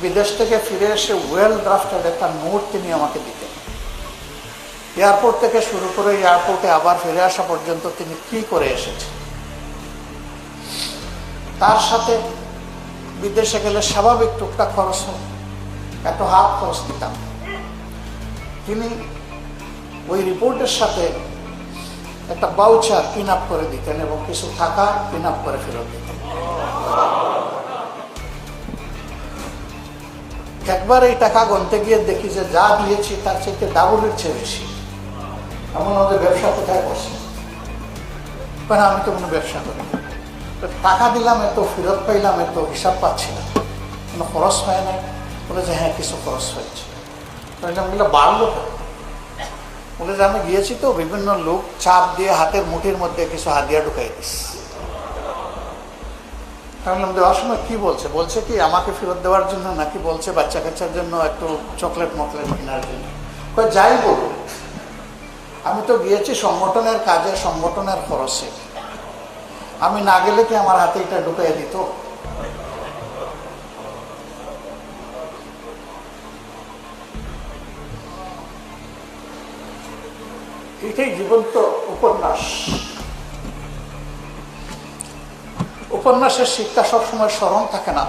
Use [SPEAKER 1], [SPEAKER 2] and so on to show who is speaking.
[SPEAKER 1] বিদেশ থেকে ফিরে এসে ওয়েল ড্রাফটেড একটা নোট তিনি আমাকে দিতেন এয়ারপোর্ট থেকে শুরু করে এয়ারপোর্টে আবার ফিরে আসা পর্যন্ত তিনি কি করে এসেছেন? তার সাথে বিদেশে গেলে স্বাভাবিক টুকটাক খরচ হয়। এত হাত খরচ দিতাম। তিনি ওই রিপোর্টের সাথে একটা বাউচার পিন আপ করে দিতেন এবং কিছু টাকা পিন আপ করে ফেরত দিতেন। একবার এই টাকা গনতে গিয়ে দেখি যে যা দিয়েছি তার চাইতে ডাবলের চেয়ে বেশি। এমন ওদের ব্যবসা কোথায় করছে মানে আমি তো কোনো ব্যবসা করি টাকা দিলাম এত ফেরত পাইলাম এত হিসাব পাচ্ছি না। কোনো খরচ হয় নাই। বলে যে হ্যাঁ কিছু খরচ হয়েছে। বললাম, বাড়লো? বলে যে আমি গিয়েছি তো বিভিন্ন লোক চাপ দিয়ে হাতের মুঠির মধ্যে কিছু হাদিয়া ঢুকাই দিস। আমি বললাম দেওয়ার সময় কি বলছে? বলছে কি, আমাকে ফেরত দেওয়ার জন্য নাকি বলছে বাচ্চা কাচ্চার জন্য একটু চকলেট মকলেট কেনার জন্য? যাই বলুন আমি তো গিয়েছি সংগঠনের কাজে, সংগঠনের খরচে। আমি না গেলে কি আমার হাতে এটা ঢুকাই দিত? এটাই জীবন্ত উপন্যাস। উপন্যাসের শিক্ষা সবসময় স্মরণ থাকে না।